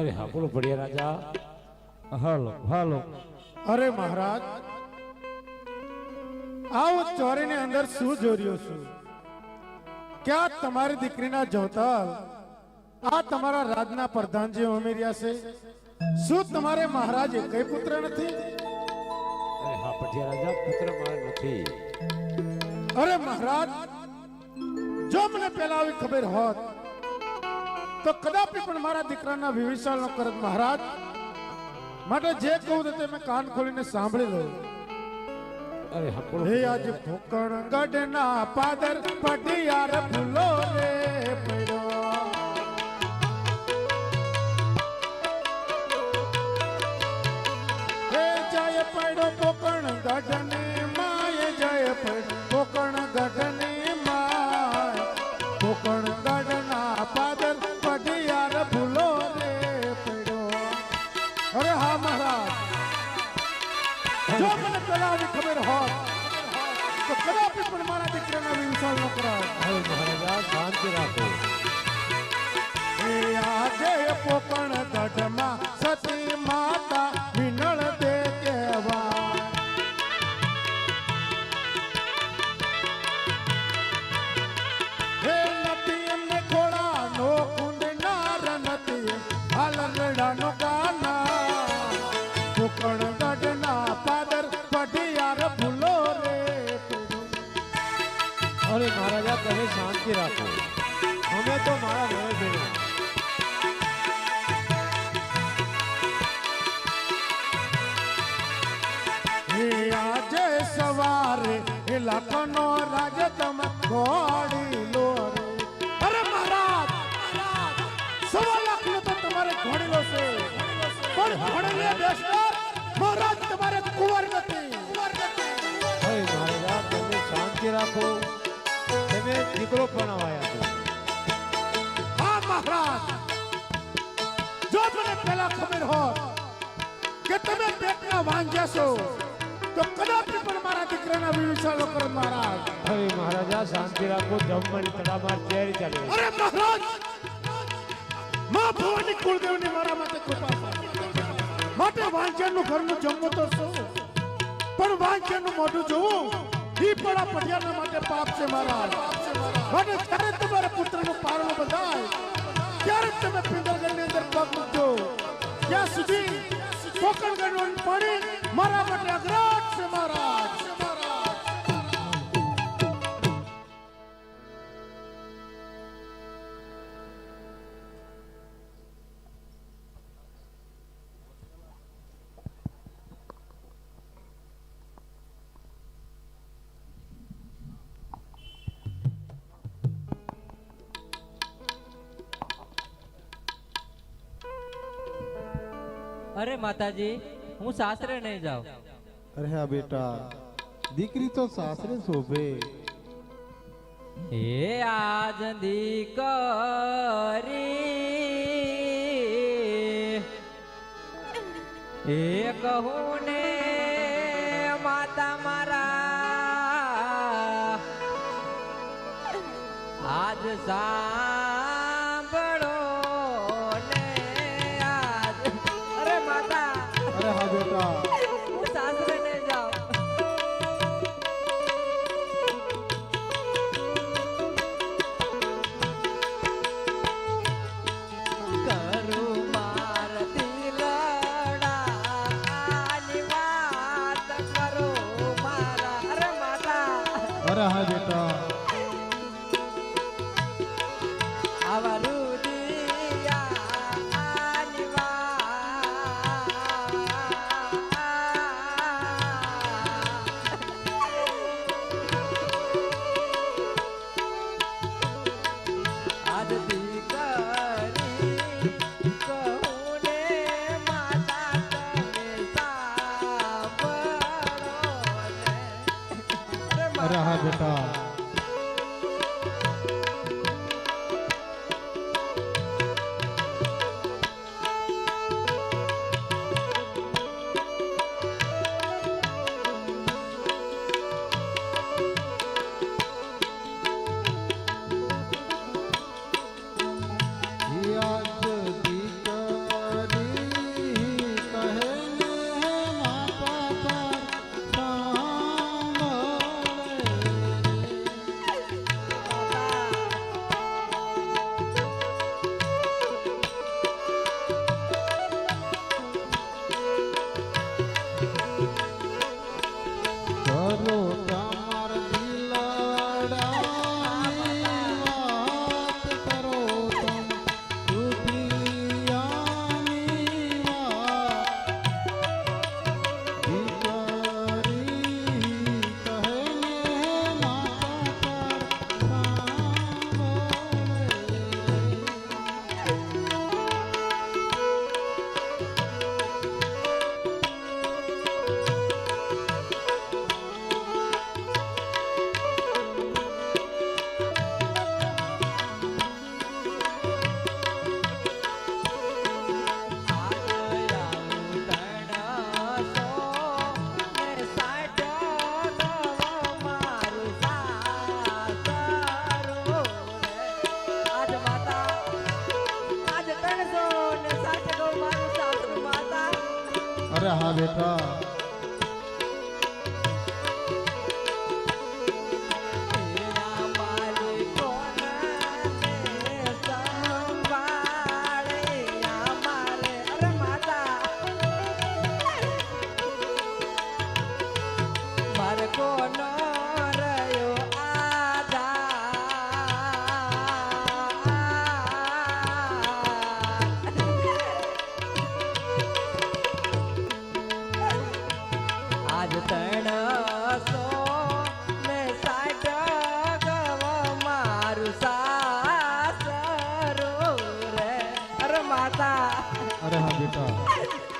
અરે હા બોલો ભડિયા રાજા. હાલો હાલો. અરે મહારાજ આવો ચોરીની અંદર શું જોર્યો છું? ક્યાં તમારી દીકરીના જોતાલ આ તમારા રાજના પ્રધાનજી ઉમેર્યા છે. શું તમારે મહારાજ કઈ પુત્ર નથી? અરે હા પઠિયા રાજા પુત્ર મારે નથી. અરે મહારાજ જો મને પહેલા આવી ખબર હોત તો કદાપી પણ મારા દીકરાના વિવિશાળ ન કરત મહારાજ માટે જે કહું તે મેં કાન ખોલીને સાંભળી લો અરે હકડો હે આજ ભોકણ ગઢના પાદર પટિયાર ફૂલો રે રાખો એ આજે પોપણ ગઢમાં અરે મહારાજા તમે શાંતિ રાખો. અમે તો મારા ઘરે ભેણા આજે સવારે એ લાખનો રાજ તમે ઘોડી લો અરે મહારાજ સવા લાખનો તો તમારે ઘોડી લો છે. પણ ઘોડી બેસનાર મહારાજ તમારે કુંવર નથી. હવે મહારાજ તમે શાંતિ રાખો. તમે દીકરો પણ આવ્યા હા મહારાજ જો મને પહેલા ખબર હોત કે તમે પેટના વાંજ્યા છો તો કદાચ પણ મારા દીકરાના વિવિચારો કરો મહારાજ હવે મહારાજા શાંતિ રાખો જમવાની તડામાર તૈયારી ચાલે અરે મહારાજમાં ભવાની કુળદેવની મારા માટે કૃપા. માટે વાંચનનું ઘરનું જમવું તો શું પણ વાંચનનું મોઢું જોવું ઈ પડા પટિયાના માટે પાપ છે મારા માટે ત્યારે તમારા પુત્રનો પારણો બધાય. ત્યારે તમે પિંગલગઢની અંદર પગ મૂકજો. ત્યાં સુધી કોકણગઢનું પાણી મારા માટે અગ્રાટ છે મહારાજ માતાજી હું સાસરે નહીં જાઉં. અરે હા બેટા દીકરી તો સાસરે શોભે. હે આજ દીકરી એ કહું ને માતા મારા આજ સાંભળો બેટા. અરે હા બેટા.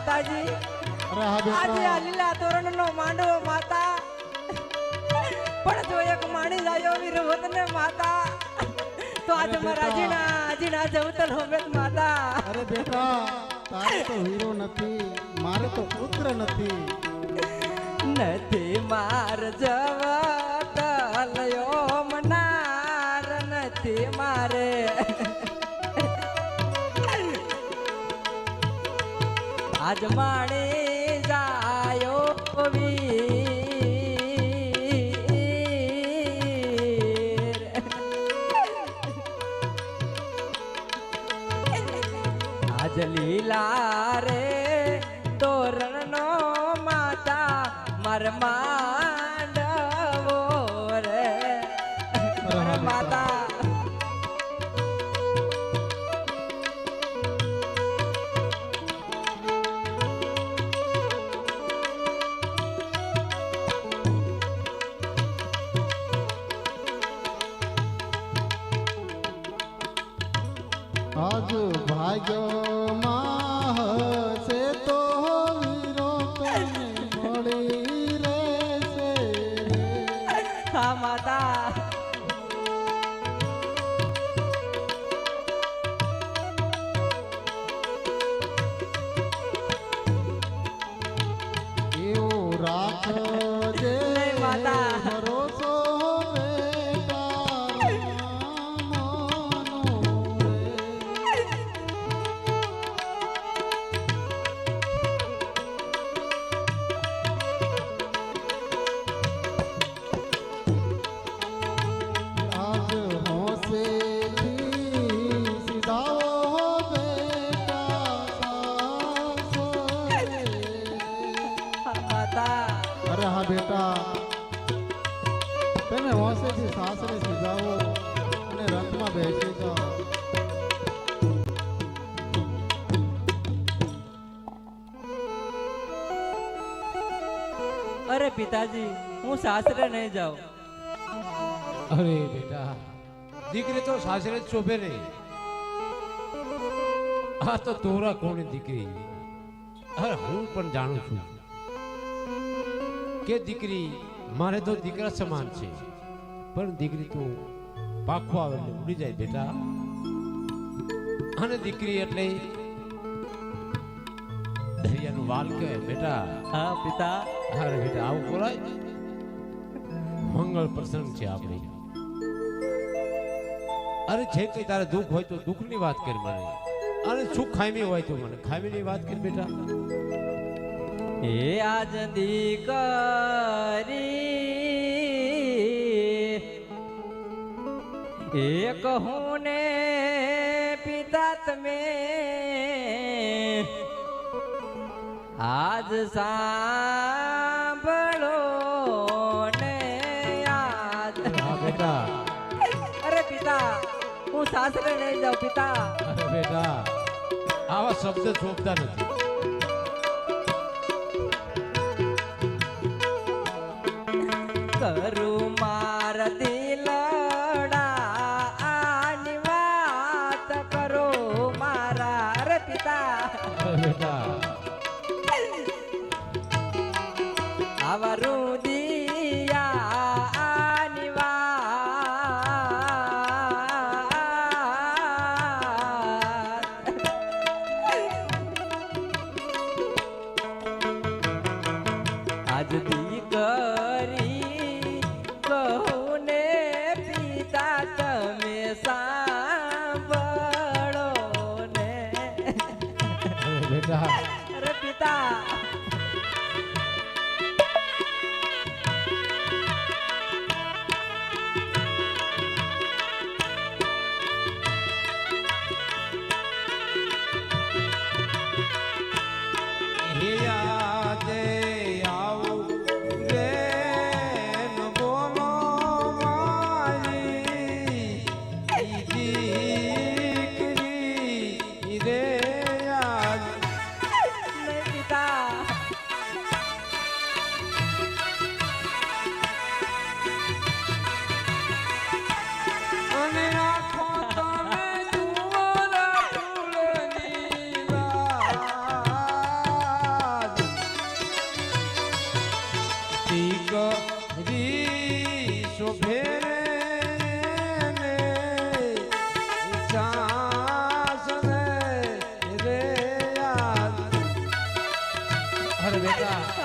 માતાજી. આજે આ લીલા તોરણ નો માંડવો માતા. પણ જો એક માણી લાયો વીરવત ને માતા. તો આજે મહારાજીના આજના જવતલ હોમેત માતા. અરે બેટા તારે તો હીરો નથી મારે તો પુત્ર નથી. નથી માર જવ આજમાણે જાયો વીર. આજ લીલા પિતાજી હું સાસરે નહીં જાઉં. અરે બેટા દીકરી તો સાસરે જ શોભે નહીં આ તો તોરા કોની દીકરી? અરે હું પણ જાણું છું કે દીકરી મારે તો દીકરા સમાન છે. પણ દીકરી તો પાખો આવે એટલે ઉડી જાય બેટા. અને દીકરી એટલે દરિયાનું વાલ કહે બેટા. હા પિતા. અરે બેટા આવું મંગળ પ્રસંગ છે આપણે. અરે છે કઈ તારે દુઃખ હોય તો દુઃખની વાત કર મને. અને સુખ ખામી હોય તો મને? ખામીની વાત કર બેટા. એ આજ દીકરી એક હું ને પિતા તમે, આજ સાંભળો હું સાસરે નહીં જાઉં પિતા. બેટા આવા શબ્દ શોભતા નથી.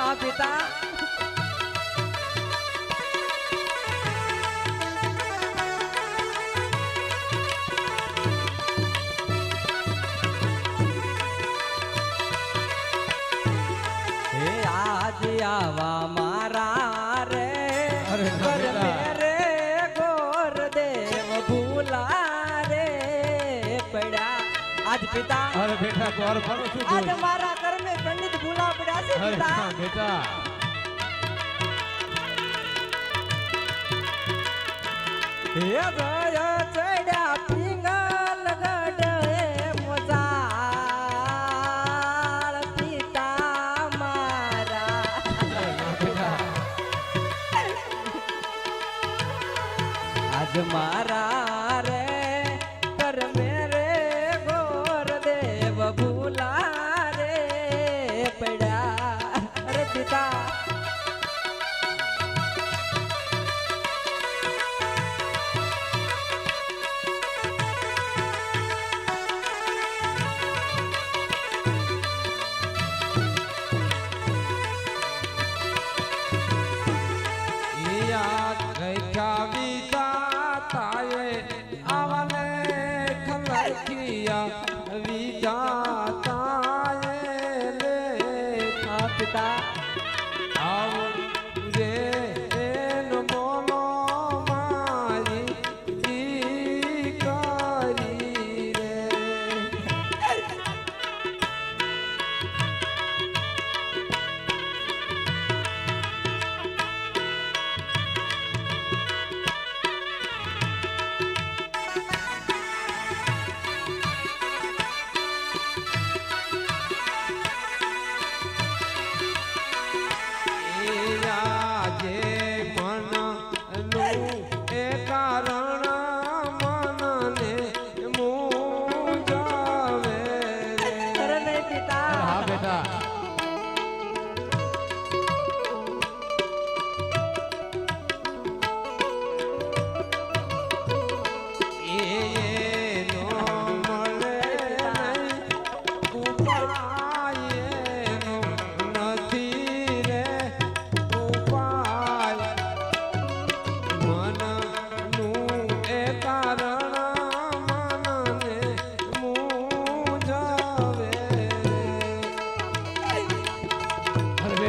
હા પિતા. આવા મારા રે. રે ગોર દેવ ભૂલા રે. પડ્યા. આજ પિતા. અરે બેટા ગોર ફરો છું આજ મારા અરે હા બેટા. હે ભાઈ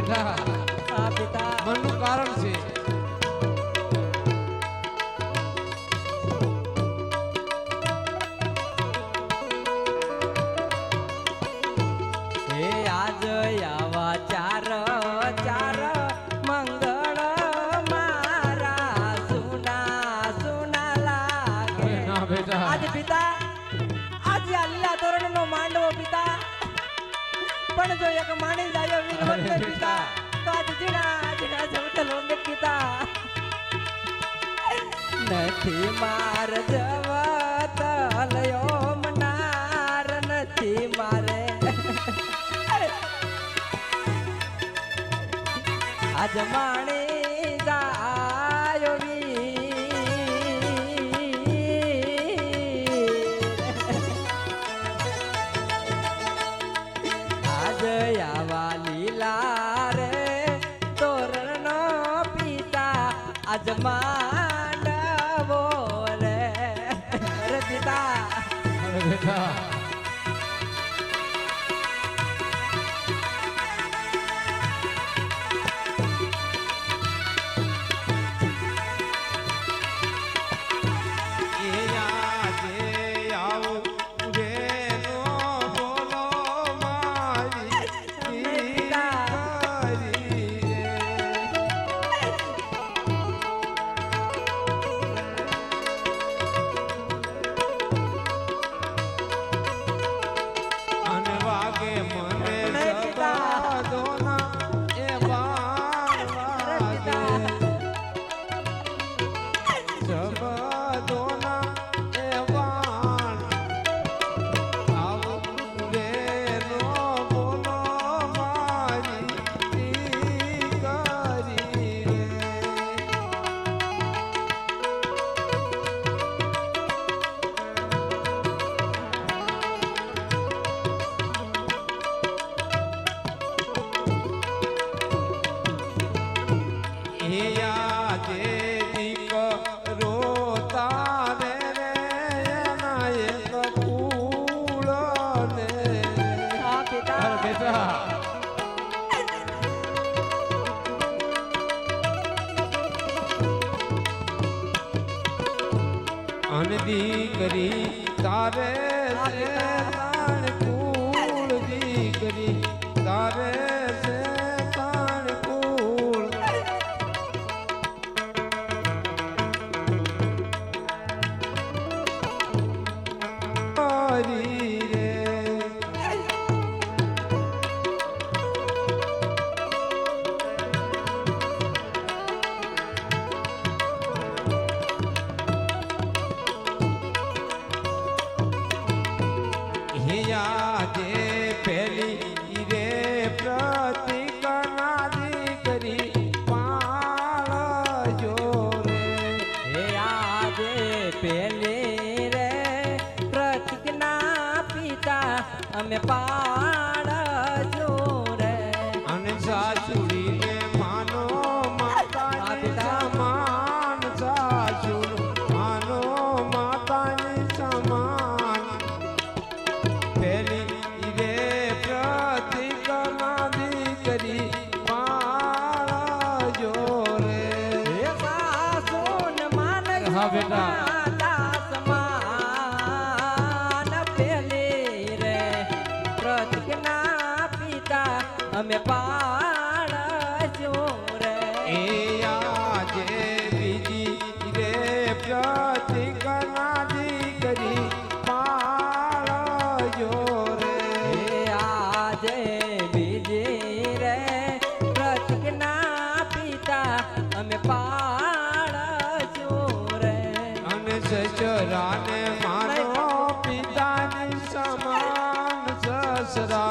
Mehmet Ağa. মা અનદી કરી તારે તાણ दशरा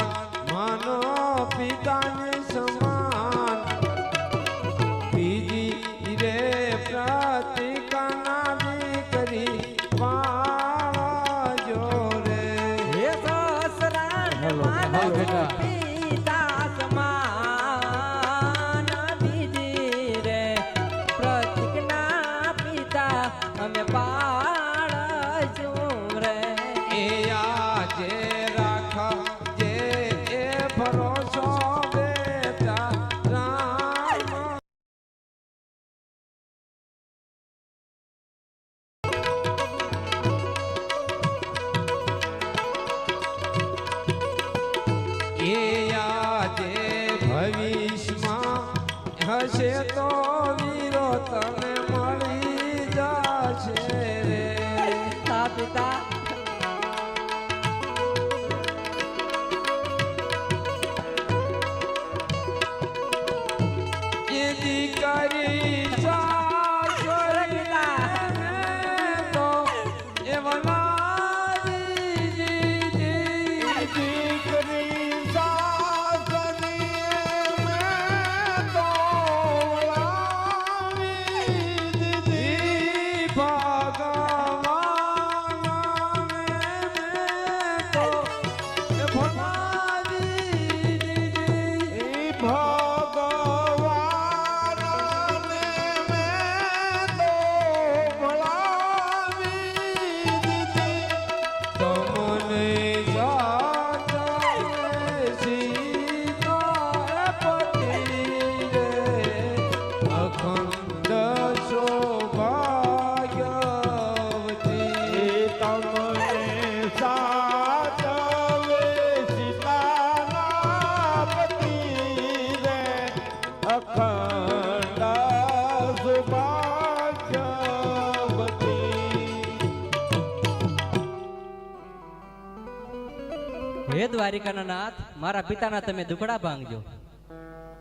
દ્વારિકાના નાથ મારા પિતાના તમે દુકડા ભાંગજો.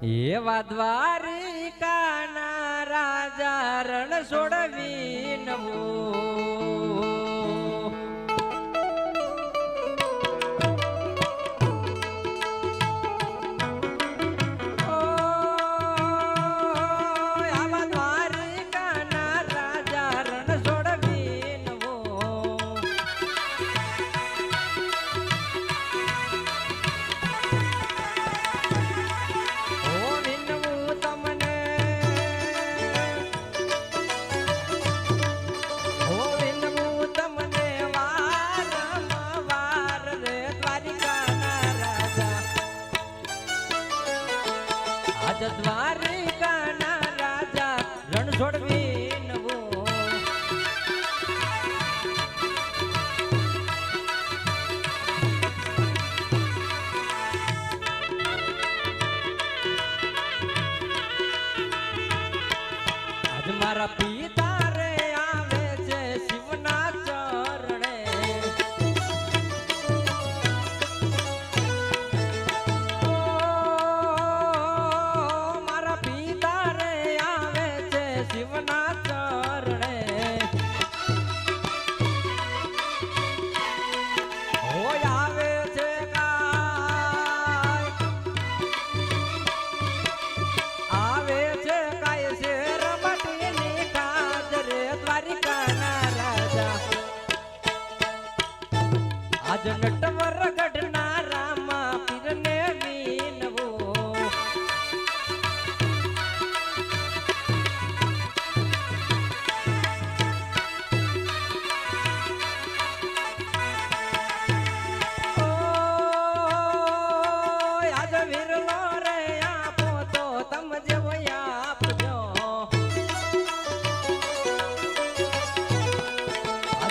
એ દ્વારિકાના રાજા રણ છોડવી નવું.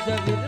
जग